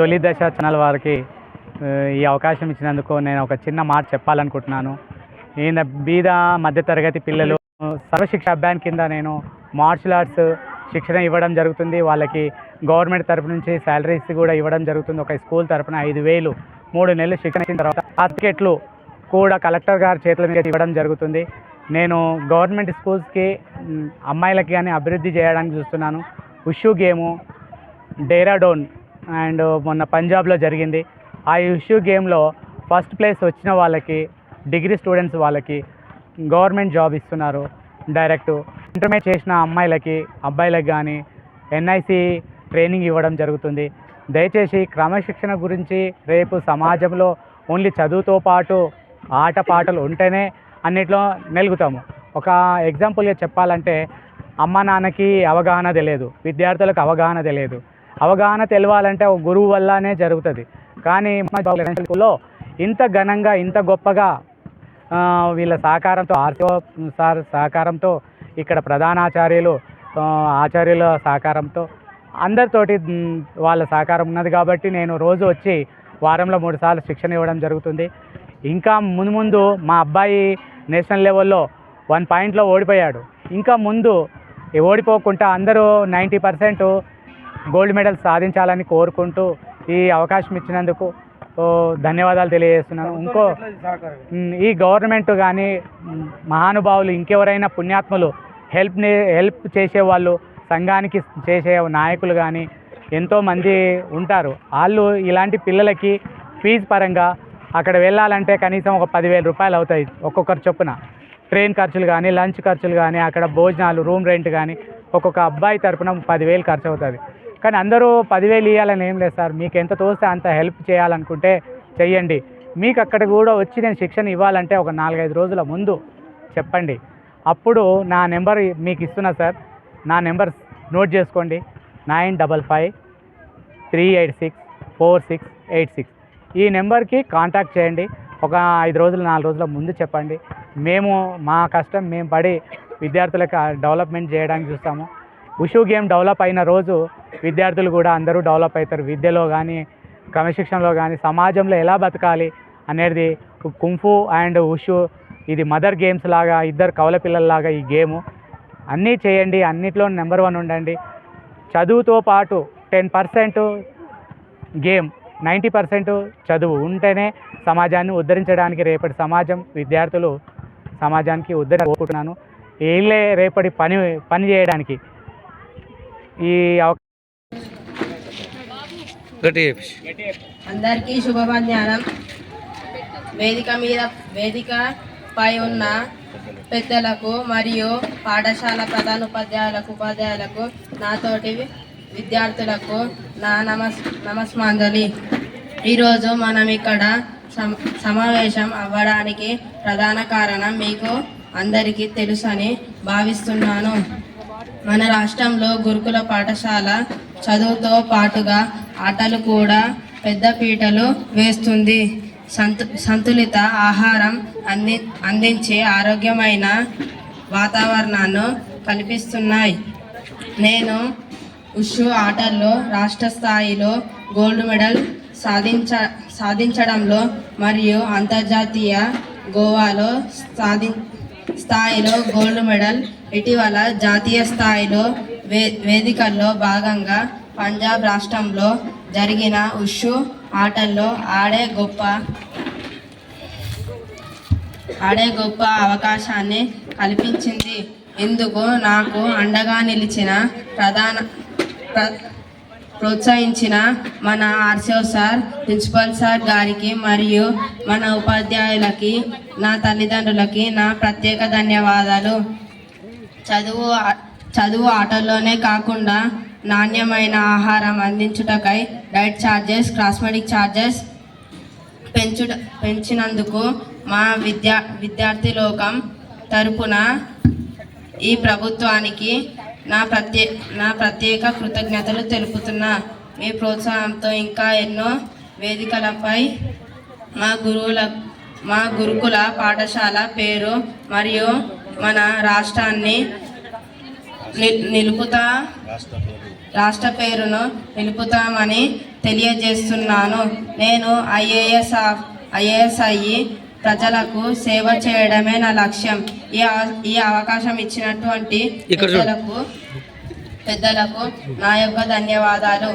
తొలి దశ ఛానల్ వారికి ఈ అవకాశం ఇచ్చినందుకు నేను ఒక చిన్న మాట చెప్పాలనుకుంటున్నాను. ఈయన బీద మధ్యతరగతి పిల్లలు సర్వశిక్ష అభియాన్ కింద నేను మార్షల్ ఆర్ట్స్ శిక్షణ ఇవ్వడం జరుగుతుంది. వాళ్ళకి గవర్నమెంట్ తరపు నుంచి శాలరీస్ కూడా ఇవ్వడం జరుగుతుంది. ఒక స్కూల్ తరపున ఐదు వేలు మూడు నెలలు శిక్షణ ఇచ్చిన తర్వాత సర్టిఫికెట్లు కూడా కలెక్టర్ గారి చేతుల మీద ఇవ్వడం జరుగుతుంది. నేను గవర్నమెంట్ స్కూల్స్కి అమ్మాయిలకి కానీ అభివృద్ధి చేయడానికి చూస్తున్నాను. ఉషు గేము డేరాడోన్ అండ్ మొన్న పంజాబ్లో జరిగింది. ఆ ఇష్యూ గేమ్లో ఫస్ట్ ప్లేస్ వచ్చిన వాళ్ళకి డిగ్రీ స్టూడెంట్స్ వాళ్ళకి గవర్నమెంట్ జాబ్ ఇస్తున్నారు. డైరెక్ట్ ఇంటర్మీడియట్ చేసిన అమ్మాయిలకి అబ్బాయిలకు కానీ ఎన్ఐసి ట్రైనింగ్ ఇవ్వడం జరుగుతుంది. దయచేసి క్రమశిక్షణ గురించి రేపు సమాజంలో ఓన్లీ చదువుతో పాటు ఆట పాటలు ఉంటేనే అన్నిట్లో నెలుగుతాము. ఒక ఎగ్జాంపుల్గా చెప్పాలంటే అమ్మ నాన్నకి అవగాహన తెలియదు. విద్యార్థులకు అవగాహన తెలియదు. అవగాహన తెలవాలంటే ఒక గురువు వల్లనే జరుగుతుంది. కానీ స్కూల్లో ఇంత ఘనంగా ఇంత గొప్పగా వీళ్ళ సహకారంతో ఆర్టీఓ సార్ సహకారంతో ఇక్కడ ప్రధానాచార్యులు ఆచార్యుల సహకారంతో అందరితోటి వాళ్ళ సహకారం ఉన్నది కాబట్టి నేను రోజు వచ్చి వారంలో మూడు సార్లు శిక్షణ ఇవ్వడం జరుగుతుంది. ఇంకా ముందు ముందు మా అబ్బాయి నేషనల్ లెవెల్లో వన్ పాయింట్లో ఓడిపోయాడు. ఇంకా ముందు ఓడిపోకుండా అందరూ నైంటీ పర్సెంట్ గోల్డ్ మెడల్ సాధించాలని కోరుకుంటూ ఈ అవకాశం ఇచ్చినందుకు ధన్యవాదాలు తెలియజేస్తున్నాను. ఇంకో ఈ గవర్నమెంట్ కానీ మహానుభావులు ఇంకెవరైనా పుణ్యాత్ములు హెల్ప్ని హెల్ప్ చేసేవాళ్ళు సంఘానికి చేసే నాయకులు కానీ ఎంతోమంది ఉంటారు. వాళ్ళు ఇలాంటి పిల్లలకి ఫీజు పరంగా అక్కడ వెళ్ళాలంటే కనీసం ఒక పదివేల రూపాయలు అవుతాయి ఒక్కొక్కరు చొప్పున. ట్రైన్ ఖర్చులు కానీ లంచ్ ఖర్చులు కానీ అక్కడ భోజనాలు రూమ్ రెంట్ కానీ ఒక్కొక్క అబ్బాయి తరపున పదివేలు ఖర్చు అవుతుంది. కానీ అందరూ పదివేలు ఇవ్వాలని ఏం లేదు సార్. మీకు ఎంత తోస్తే అంత హెల్ప్ చేయాలనుకుంటే చెయ్యండి. మీకు అక్కడ కూడా వచ్చి నేను శిక్షణ ఇవ్వాలంటే ఒక నాలుగైదు రోజుల ముందు చెప్పండి. అప్పుడు నా నెంబర్ మీకు ఇస్తున్నా సార్. నా నెంబర్ నోట్ చేసుకోండి. Nine double five three eight six four six eight six. ఈ నెంబర్కి కాంటాక్ట్ చేయండి. ఒక ఐదు రోజులు నాలుగు రోజుల ముందు చెప్పండి. మేము మా కష్టం మేము పడి విద్యార్థులకు డెవలప్మెంట్ చేయడానికి చూస్తాము. ఉషు గేమ్ డెవలప్ అయిన రోజు విద్యార్థులు కూడా అందరూ డెవలప్ అవుతారు. విద్యలో కానీ క్రమశిక్షణలో కానీ సమాజంలో ఎలా బతకాలి అనేది కుంఫు అండ్ ఉషు ఇది మదర్ గేమ్స్ లాగా ఇద్దరు కవల పిల్లల్లాగా ఈ గేము. అన్నీ చేయండి అన్నిట్లో నెంబర్ వన్ ఉండండి. చదువుతో పాటు ten percent game ninety percent చదువు ఉంటేనే సమాజాన్ని ఉద్ధరించడానికి రేపటి సమాజం విద్యార్థులు సమాజానికి ఉద్ధరించుకుంటున్నాను వీళ్ళే రేపటి పని పని చేయడానికి ఈ అందరికీ శుభమధ్యాహ్నం. వేదిక మీద వేదికపై ఉన్న పెద్దలకు మరియు పాఠశాల ప్రధాన ఉపాధ్యాయులకు ఉపాధ్యాయులకు నాతోటి విద్యార్థులకు నా నమస్ నమస్మాంజలి. ఈరోజు మనం ఇక్కడ సమ సమావేశం అవ్వడానికి ప్రధాన కారణం మీకు అందరికీ తెలుసని భావిస్తున్నాను. మన రాష్ట్రంలో గురుకుల పాఠశాల చదువుతో పాటుగా ఆటలు కూడా పెద్ద పీటలు వేస్తుంది. సంతు సంతులిత ఆహారం అంది అందించే ఆరోగ్యమైన వాతావరణాన్ని కల్పిస్తున్నాయి. నేను ఉషు ఆటల్లో రాష్ట్ర స్థాయిలో గోల్డ్ మెడల్ సాధించ సాధించడంలో మరియు అంతర్జాతీయ గోవాలో సాధి స్థాయిలో గోల్డ్ మెడల్. ఇటీవల జాతీయ స్థాయిలో వే వేదికల్లో భాగంగా పంజాబ్ రాష్ట్రంలో జరిగిన ఉషు ఆటల్లో ఆడే గొప్ప ఆడే గొప్ప అవకాశాన్ని కల్పించింది. ఇందుకు నాకు అండగా నిలిచిన ప్రధాన ప్ర- ప్రోత్సహించిన మన ఆర్సీఓ సార్ ప్రిన్సిపల్ సార్ గారికి మరియు మన ఉపాధ్యాయులకి నా తల్లిదండ్రులకి నా ప్రత్యేక ధన్యవాదాలు. చదువు చదువు ఆటల్లోనే కాకుండా నాణ్యమైన ఆహారం అందించుటకై డైట్ ఛార్జెస్ క్రాస్మెటిక్ ఛార్జెస్ పెంచుట పెంచినందుకు మా విద్యా విద్యార్థి లోకం తరపున ఈ ప్రభుత్వానికి నా ప్రత్యే నా ప్రత్యేక కృతజ్ఞతలు తెలుపుతున్నా. మీ ప్రోత్సాహంతో ఇంకా ఎన్నో వేదికలపై మా గురువుల మా గురుకుల పాఠశాల పేరు మరియు మన రాష్ట్రాన్ని ని- నిలుపుతా రాష్ట్ర పేరును నిలుపుతామని తెలియజేస్తున్నాను. నేను ఐఏఎస్ ఐఏఎస్ అయ్యి ప్రజలకు సేవ చేయడమే నా లక్ష్యం ఈ ఈ అవకాశం ఇచ్చినటువంటి. పెద్దలకు పెద్దలకు నా యొక్క ధన్యవాదాలు